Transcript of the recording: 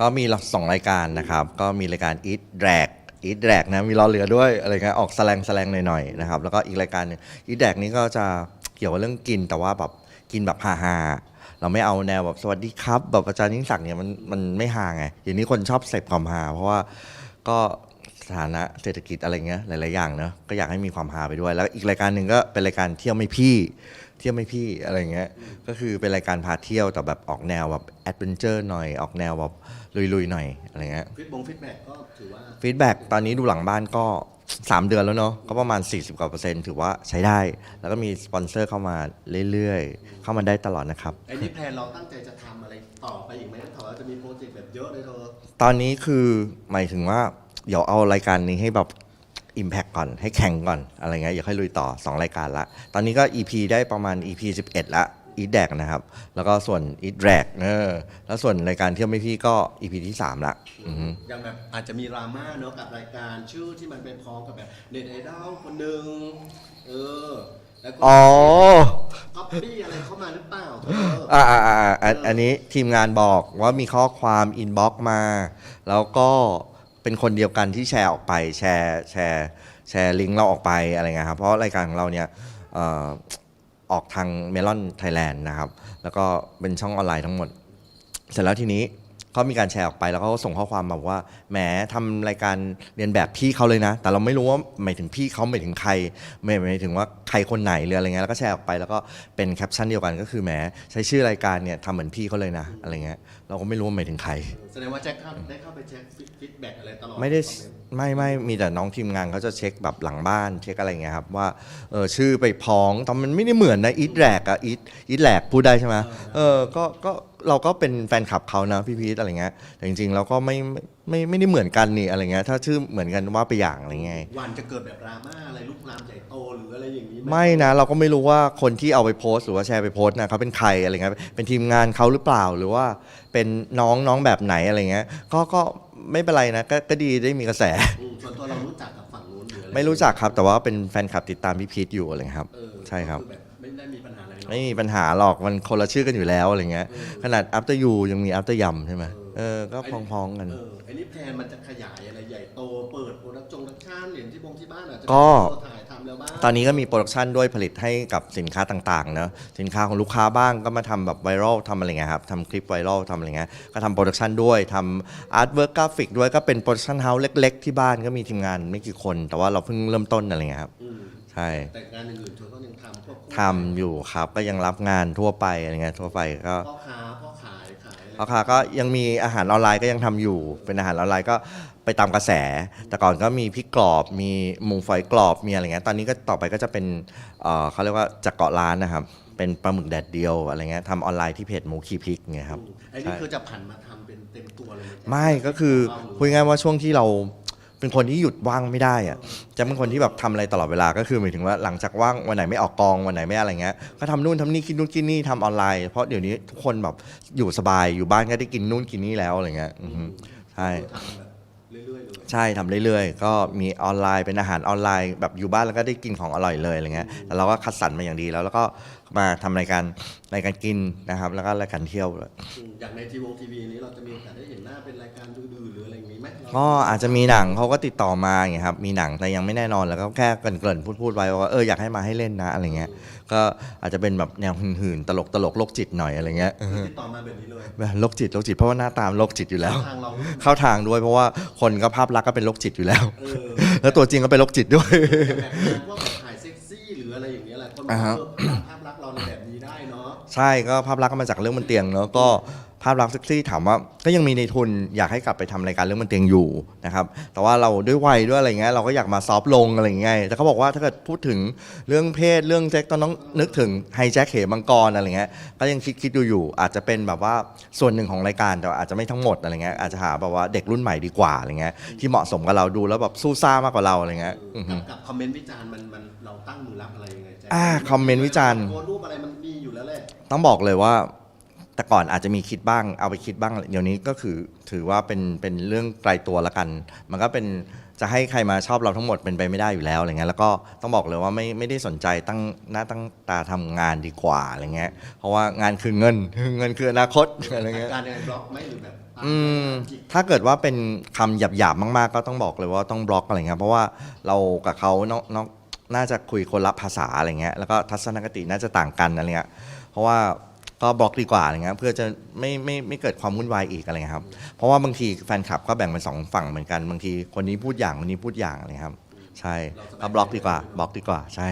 ก็มีสองรายการนะครับ ก็มีรายการ Eat Drag Eat Drag นะมีรอเรือด้วยอะไรเงี้ยออกแสลงแสลงหน่อยๆนะครับแล้วก็อีกรายการหนึง Eat Drag นี้ก็จะเกี่ยวกับเรื่องกินแต่ว่าแบบกินแบบฮาๆเราไม่เอาแนวแบบสวัสดีครับ แบบอาจารย์ยิ่งศักดิ์เนี่ยมันมันไม่ฮาไงอย่างนี้คนชอบเสพความฮาเพราะว่าก็ สถานะเศรษฐกิจอะไรเงี้ยหลาย ๆ อย่างเนอะก็อยากให้มีความฮาไปด้วย แล้วอีกรายการหนึ่งก็เป็นรายการเที่ยวไม่พี่ เที่ยวไม่พี่อะไรเงี้ยก็คือเป็นรายการพาเที่ยวแต่แบบออกแนวแบบแอดเวนเจอร์หน่อยออกแนวแบบลุย ๆ หน่อยอะไรเงี้ยฟีดบงฟีดแบ็กก็ถือว่าฟีดแบ็กตอนนี้ดูหลังบ้านก็ 3 เดือนแล้วเนาะก็ประมาณ 40กว่าเปอร์เซ็นต์ถือว่าใช้ได้ แล้วก็มีสปอนเซอร์เข้ามาเรื่อย ๆ เข้ามาได้ตลอดนะครับ ไอ้นี่แพลนเราตั้งใจจะทำอะไรต่อไปอีกไหมถามว่าจะมีโปรเจกต์แบบเยอะเลยเธอตอนนี้คือหมายถึงว่า เดี๋ยวเอารายการนี้ให้แบบ Impact ก่อนให้แข่งก่อนอะไรเงี้ยอย่าค่อยลุยต่อ 2 รายการละ ตอนนี้ก็ EP ได้ประมาณ EP 11 ละ e a t d a g นะครับ แล้วก็ส่วน e a t d r a g เออแล้วส่วนรายการเที่ยวไม่พี่ก็ EP ที่ 3 ละอือฮึอย่างแบบอาจจะมีดราม่าเนอะกับรายการชื่อที่มันเป็นพ้องกับแบบเน็ตไอดอลคนหนึ่งเออ แล้วก็อ๋อ ก๊อปปี้อะไรเข้ามาหรือเปล่าเธออ่าอ่าอ่าอันอันนี้ทีมงานบอกว่ามีข้อความอินบ็อกมา แล้วก็ เป็นคนเดียวกันที่แชร์ออกไปแชร์แชร์แชร์ลิงก์เราออกไปอะไรเงี้ยครับเพราะรายการของเราเนี่ยออกทางเมลอนไทยแลนด์นะครับ แล้วก็เป็นช่องออนไลน์ทั้งหมด เสร็จแล้วทีนี้ เขามีการแชร์ออกไปแล้วเขาก็ส่งข้อความมาบอกว่าแหมทำรายการเรียนแบบพี่เขาเลยนะ แต่เราไม่รู้ว่าหมายถึงพี่เขาหมายถึงใครไม่หมายถึงว่าใครคนไหนหรืออะไรเงี้ยแล้วก็แชร์ออกไปแล้วก็เป็นแคปชั่นเดียวกันก็คือแหมใช้ชื่อรายการเนี่ยทำเหมือนพี่เขาเลยนะอะไรเงี้ยเราก็ไม่รู้ว่าหมายถึงใคร แสดงว่าแจ็คเข้าได้เข้าไปเช็คฟีดแบ็กอะไรตลอดไม่ได้คอเนต์ไม่ไม่มีแต่น้องทีมงานเขาจะเช็คแบบหลังบ้านเช็คอะไรเงี้ยครับว่าเออชื่อไปพ้องแต่มันไม่ได้เหมือนนะอีทแรกอะอีทอีทแรกพูดได้ใช่ไหมเออก็ก็เราก็เป็นแฟนคลับเขานะพี่พีทอะไรเงี้ยแต่จริงๆเราก็ไม่ไม่ไม่ไม่ได้เหมือนกันนี่อะไรเงี้ยถ้าชื่อเหมือนกันว่าไปอย่างอะไรเงี้ยวันจะเกิดแบบดราม่าอะไรลุกลามใหญ่โตหรืออะไรอย่างนี้หไม่นะ เราก็ไม่รู้ว่าคนที่เอาไปโพสต์หรือว่าแชร์ไปโพสต์นะเขาเป็นใครอะไรเงี้ยเป็นทีมงานเขาหรือเปล่าหรือว่าเป็นน้องน้องแบบไหนอะไรเงี้ยก็ก็ไม่เป็นไรนะก็ก็ดีได้มีกระแสอืมส่วนตัวเรารู้จักกับฝั่งนู้นหรืออะไรไม่รู้จักครับแต่ว่าเป็นแฟนคลับติดตามพี่พีทอยู่อะไรเงี้ยครับเออใช่ครับก็อแบบไม่ได้มีปัญหาอะไรเนอะ ไม่มีปัญหาหรอกมันคนละชื่อกันอยู่แล้วอะไรเงี้ย ขนาด after you ยังมี after yum ใช่ไหมเออก็พ้องๆกัน เออไอ้นี่แพลนมันจะขยายอะไรใหญ่โตเปิดโปรดักชั่นดักชั่นเหรียญที่บงที่บ้านอาจจะก็ถ่ายทำแล้วบ้างตอนนี้ก็มีโปรดักชันด้วยผลิตให้กับสินค้าต่างๆเนอะสินค้าของลูกค้าบ้างก็มาทำแบบไวรัลทำอะไรเงี้ยครับทำคลิปไวรัลทำอะไรเงี้ยก็ทำโปรดักชันด้วยทำอาร์ตเวิร์กกราฟิกด้วยก็เป็นโปรดักชันเฮาส์เล็ก ๆ ที่บ้านก็มีทีมงานไม่กี่คน แต่ว่าเราเพิ่งเริ่มต้นอะไรเงี้ยครับ อืม ใช่แต่งานอื่นๆเธอก็ยังทำพวกทำอยู่ครับก็ยังรับงานทั่วไปอะไรเงี้ยทั่วไปก็พ่อค้าพ่อขายขายอะไรราคาก็ยังมีอาหารออนไลน์ก็ยังทำอยู่ เป็นอาหารออนไลน์ก็ไปตามกระแส แต่ก่อนก็มีพริกกรอบมีหมูฝอยกรอบมีอะไรเงี้ยตอนนี้ก็ต่อไปก็จะเป็นเอ่อเขาเรียกว่าจากเกาะร้านนะครับเป็นปลาหมึกแดดเดียวอะไรเงี้ยทำออนไลน์ที่เพจหมูขีพริกเงี้ยครับอืมไอ้นี่คือจะผันมาทำเป็นเต็มตัวเลยหไม่ก็คือพูดง่ายๆว่าช่วงที่เรา เป็นคนที่หยุดว่างไม่ได้อะจะเป็นคนที่แบบทำอะไรตลอดเวลาก็คือหมายถึงว่าหลังจากว่างวันไหนไม่ออกกองวันไหนไม่อะไรเงี้ยก็ทำนู่นทำนี่คิดนู่นคิดนี่ทำออนไลน์เพราะเดี๋ยวนี้ทุกคนแบบอยู่สบายอยู่บ้านก็ได้กินนู่นกินนี่แล้วอะไรเงี้ยใช่ใช่ทำเรื่อยๆ ก็มีออนไลน์เป็นอาหารออนไลน์แบบอยู่บ้านแล้วก็ได้กินของอร่อยเลยอะไรเงี้ยแต่เราก็คัดสรรมาอย่างดีแล้วแล้วก็มาทำรายการรายการกินนะครับ แล้วก็รายการเที่ยวด้วยอืมอย่างในทีวงทีวีนี้เราจะมีโอกาสได้เห็นหน้าเป็นรายการดื้อๆหรืออะไรอย่างนี้ไหมก็อาจจะมีหนังเขาก็ติดต่อมาอย่างเงี้ยครับมีหนังแต่ยังไม่แน่นอนแล้วก็แค่เกริ่นๆพูดๆไว้ว่าเอออยากให้มาให้เล่นนะอะไรเงี้ยก็อาจจะเป็นแบบแนวหื่นๆตลกตลกๆโรคจิตหน่อยอะไรเงี้ยเออติดต่อมาแบบนี้เลยแบบโรคจิตโรคจิตเพราะว่าหน้าตามโรคจิตอยู่แล้ว ทางเราเข้าทางด้วยเพราะว่าคนก็ภาพลักษณ์ก็เป็นโรคจิตอยู่แล้ว เออแล้วตัวจริงก็เป็นโรคจิตด้วยแบบนั้นพวกแบบถ่ายเซ็กซี่หรืออะไรอย่างเงี้ยแหละคนบอกอ่าฮะ เออ ภาพลักษณ์เราในแบบนี้ได้เนาะ ด ใช่ก็ภาพลักษณ์ก็มาจากเรื่องบนเตียงเนอะก็ภาพลักษณ์เซ็กซี่ถามว่าก็ยังมีในทุนอยากให้กลับไปทำรายการเรื่องบนเตียงอยู่นะครับแต่ว่าเราด้วยวัยด้วยอะไรเงี้ยเราก็อยากมาซอฟต์ลงอะไรเงี้ยแต่เขาบอกว่าถ้าเกิดพูดถึงเรื่องเพศเรื่องเซ็กต้องนึกถึงไฮแจ็คเหมังกรอะไรเงี้ยก็ยังคิดคิดดูอยู่อาจจะเป็นแบบว่าส่วนหนึ่งของรายการแต่อาจจะไม่ทั้งหมดอะไรเงี้ยอาจจะหาแบบว่าเด็กรุ่นใหม่ดีกว่าอะไรเงี้ยที่เหมาะสมกับเราดูแล้วแบบสู้ซ่ามากกว่าเราอะไรเงี้ยอือฮึ กับคอมเมนต์วิจารณ์มันมันเราตั้งมือรับอะไรยังไงแจ๊อ่าคอมเมนต์วิจารณ์ โพสต์รูปอะไรมันมี ต้องบอกเลยว่า แต่ก่อนอาจจะมีคิดบ้าง เอาไปคิดบ้างเดี๋ยวนี้ก็คือถือว่าเป็นเป็นเรื่องไกลตัวละกัน มันก็เป็นจะให้ใครมาชอบเราทั้งหมดเป็นไปไม่ได้อยู่แล้วอะไรเงี้ยแล้วก็ต้องบอกเลยว่าไม่ไม่ได้สนใจตั้งหน้าตั้งตาทำงานดีกว่าอะไรเงี้ยเพราะว่างานคือเงิน เงินคืออนาคตอะไรเงี้ย การยังไงบล็อกไหมหรือแบบอืมถ้าเกิดว่าเป็นคำหยาบๆมากๆ ก็ต้องบอกเลยว่าต้องบล็อกอะไรเงี้ยเพราะว่าเรากับเขาเนาะเนาะน่าจะคุยคนละภาษาอะไรเงี้ยแล้วก็ทัศนคติน่าจะต่างกันอะไรเงี้ยเพ ราะว่าก็บล็อกดีกว่าอะไรเงี้ยเพื่อจะไม่ไม่ไม่เกิดความวุ่นวายอีกอะไรเงี้ยครับ เพราะว่าบางทีแฟนคลับก็แบ่งเป็นสองฝั่งเหมือนกันบางทีคนนี้พูดอย่างคนนี้พูดอย่างอะไรครับ ใช่ก็บล็อกดีกว่าบล็อกดีกว่าใช่